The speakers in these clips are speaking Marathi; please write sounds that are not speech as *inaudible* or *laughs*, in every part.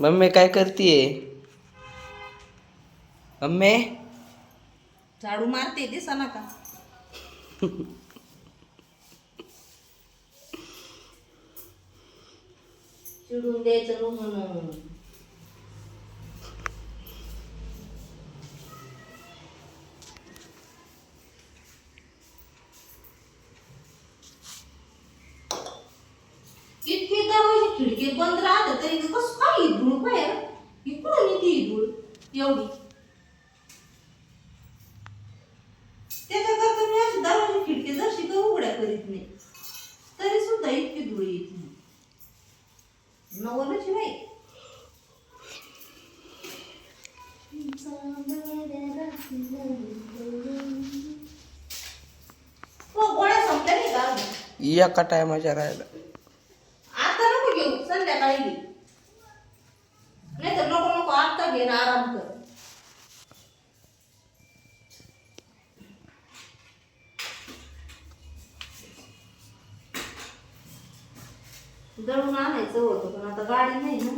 मम्मी काय करतीये? मम्मी? झाडू मारते दिसा ना का चिडून द्यायचं म्हणून इतके दरवाजे खिडकी बंद राहत तरी कसं काय ही धूळ बाहेर? इकडून येते ही धूळ एवढी. त्याच्याकरता मी अशी दरवाजे खिडकी जशी का उघड्या करीत नाही. तरी सुद्धा इतकी धूळ येत नाही. नवलच नाही हो, गोळ्या संपल्या नाही का एका टायमाच्या राहिला घेऊ नाही तर नको नको आता घे ना आराम कर. दळून आणायचं होतं पण आता गाडी नाही ना.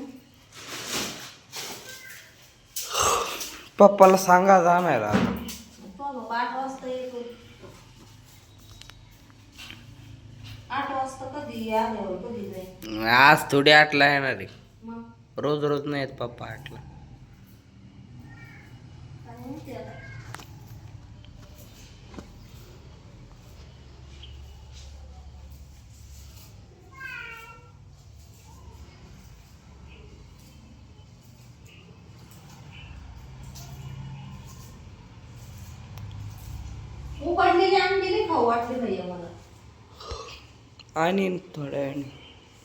पप्पाला सांगा जाणायला तो बाबा आठ वाजता येतो कधी आल्यावर कधी आज थोडी आठला येणार आहे. मग? रोज रोज नाही येत पप्पा आठला. काय माहिती आता. उकडलेले अंडे नाही खाऊ वाटले भैया मला आणि थोड्या वेळाने.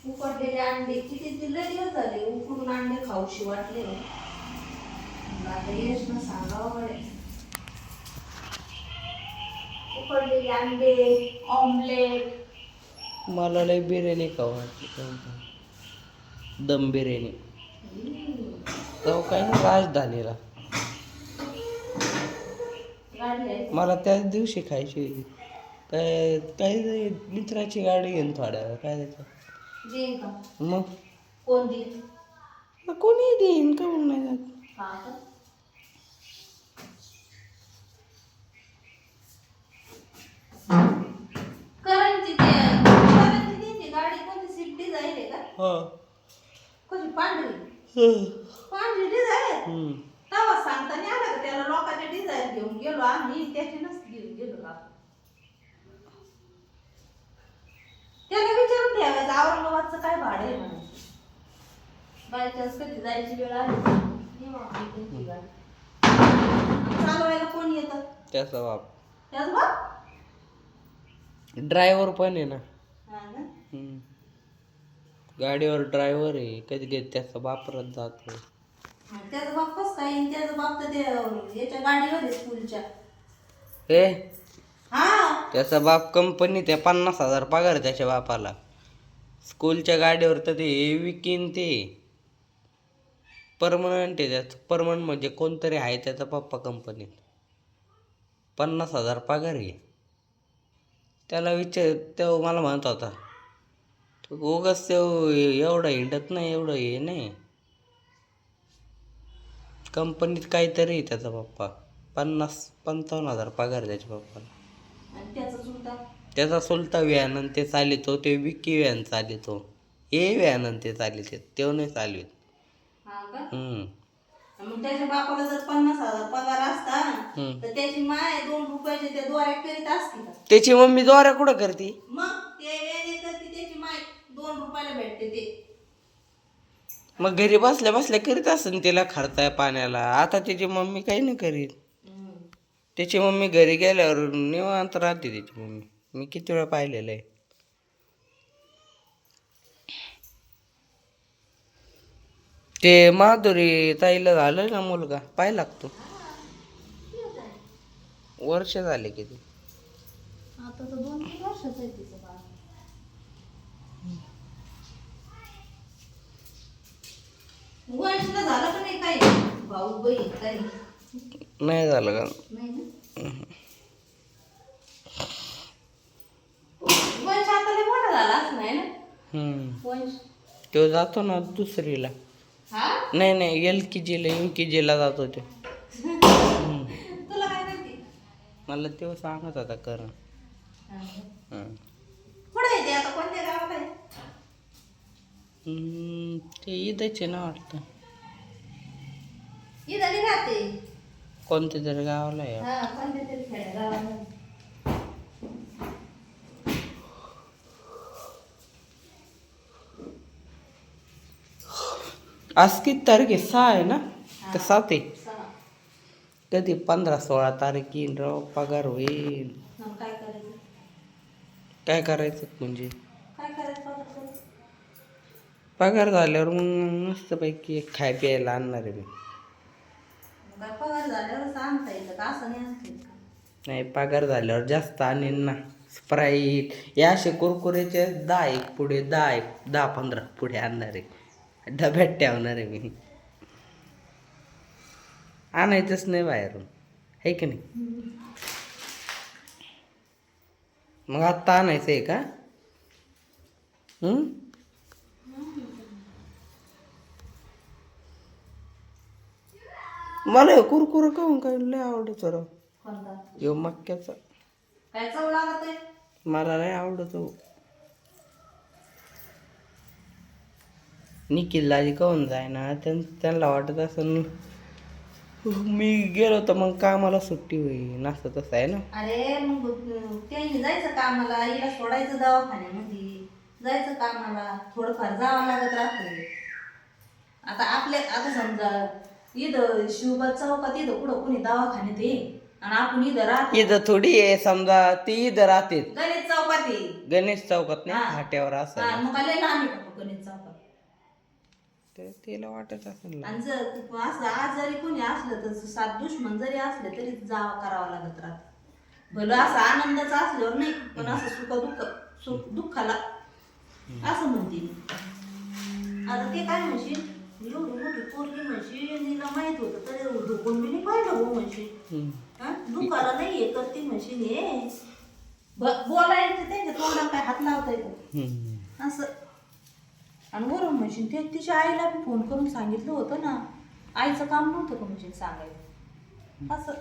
उकडलेले अंडे किती दिले दिवस झाले उकडून अंडे खाऊशी वाटले म्हणलं आता यश ना सांगावं गड्या. उकडलेले अंडे ऑमलेट मला लय बिर्याणी खाऊ वाटली दम बिर्याणी. तो काय ना राजधानीला मला त्याच दिवशी खायची होती. काय काय नाही, मित्राची गाडी घेऊन थोड्या वेळ काय त्याचं? देईन का? मग? कोण देईन? मग कोणी देईन का म्हणून नाही जात हा का? गाडी? कोणती सीट डिझाईन आहे का? हा. कशी पांढरी. पांढरी डिझाईन हम्म. तेव्हा सांगता नाही आलं का त्याला? लोकांच्या डिझाईन घेऊन गेलो आम्ही त्याची नसती घेऊन गेलो का त्याला विचारून ठेवायचं औरंगाबादचं काय भाडं आहे बाय चान्स कधी जायची वेळ आली. गाडी चालवायला कोण येतं? त्याचा बाप. त्याच बाप? ड्रायव्हर पण आहे ना. हा ना? हम्म. गाडीवर ड्रायव्हर आहे कधी कधी त्याचा बापरच जातो. हा, त्याचा बाप कस काय? त्याचा बाप तर ते याच्या गाडीवर आहे स्कूलच्या. त्याचा बाप कंपनीत आहे पन्नास हजार पगार त्याच्या बापाला. स्कूलच्या गाडीवर तर ते विकीन ते. परमनंट आहे त्याचं. परमनंट म्हणजे कोणतरी आहे त्याचा पप्पा कंपनीत पन्नास हजार पगार आहे. त्याला विचार तो मला म्हणत होता तो उगाच तो एवढं हिंडत नाही एवढं हे नाही. कंपनीत काहीतरी आहे त्याचा पप्पा. पन्नास पंचावन्न हजार पगार त्याच्या पप्पाला. त्याचा सुलता आणि ते चालितो ते विकी व्हॅन चालितो हे. व्हॅन आणि ते चालित तो नाही चालवित. हा हम्म. मग त्याच्या बापाला जर पन्नास हजार पगार असता हम्म. तर त्याची माय दोन रुपयाचे त्या द्वारे करीत असती का? त्याची मम्मी द्वारा कुठं करते? मग ते वेळेने करते त्याची माय दोन रुपयाला भेटते ते. मग घरी बसल्या बसल्या करीत असेल तिला खर्चाय पाण्याला. आता त्याची मम्मी काही नाही करीत. त्याची मम्मी घरी गेल्यावर निवांत राहते त्याची मम्मी. मी किती वेळा पाहिलेलं आहे. ते माधुरी ताईला झालं ना मुलगा? पाय लागतो वर्ष झाले किती? आता तर दोन तीन वर्षाचं आहे तिचं बाळ. नाही झालं का नाही ना वंश आता लय मोठा झाला असं नाही ना हम्म. वंश तो जातो ना दुसरीला. हा? नाही नाही एल के जीला यू के जीला जात. *laughs* तुला काय माहिती? मला तेव्हा सांगत होता कर हा. कुठे आहे ते? आता कोणत्या गावाला आहे? हम्म, ते ईदाचे ना वाटतं. इथं नाही राहते कोणत्या तरी गावाला आहे. हा कोणत्या तरी खेड्या गावाला आज किती तारीख आहे सहा आहे ना का सात आहे. कधी पंधरा सोळा तारीख येईल राव पगार होईल काय करायचं म्हणजे पगार झाल्यावर मग मस्तपैकी खाय प्यायला आणणार आहे मी नाही पगार झाल्यावर जास्त आणीन ना स्प्राईट या असे कुरकुरेचे दहा एक पुढे दहा एक दहा पंधरा पुढे आणणार आहे डब्यात ठेवणार आहे मी. आणायचंच नाही बाहेरून. आहे की नाही? मग आत्ता आणायचं आहे का? मला कुरकुर काहून काय लय आवडत राव यो आहे? मला नाही आवडतो निखिल दाजी काहून जाय ना त्यांना वाटत असं मी गेलो तर मग कामाला सुट्टी होईल असं तसं आहे ना. अरे मग त्यांनी जायचं कामाला हिला सोडायचं दवाखान्यामध्ये. जायचं कामाला थोडंफार जावं लागत राहतं आता आपल्या आता समजा इथं शिवबाद चौकात इथं कुठं कुणी दवाखान्यात ये आणि आपण इथं राहतो. इथं थोडी आहे समजा ती इथं राहते गणेश चौकात ये गणेश चौकात नाही हा. फाट्यावर हा, असं मग का गणेश चौकात. तर तिला वाटत असेल ना. आणि जर असं आज जरी कोणी असलं तर सात दुश्मन जरी असले तरी जावा करावं लागत राहत भलं असं आनंदाच असल्यावर नाही पण असं सुख दुःख सुख दुःखाला असं म्हणते मी. आता ते काय म्हणशील एवढी मोठी पोरगी म्हणशील तिला माहीत होतं तरी धुकून मी नाही पाहिलं हो म्हणशील. हा? दुःखाला नाही हे करते म्हणशील हे ब- बोलायचं त्यांच्या तोंडाला काय हात लावता येतो. असं आणि वरून म्हणशील ते तिच्या आईला फोन करून सांगितलं होतं ना. आईचं काम नव्हतं का म्हणशील सांगायचं असं.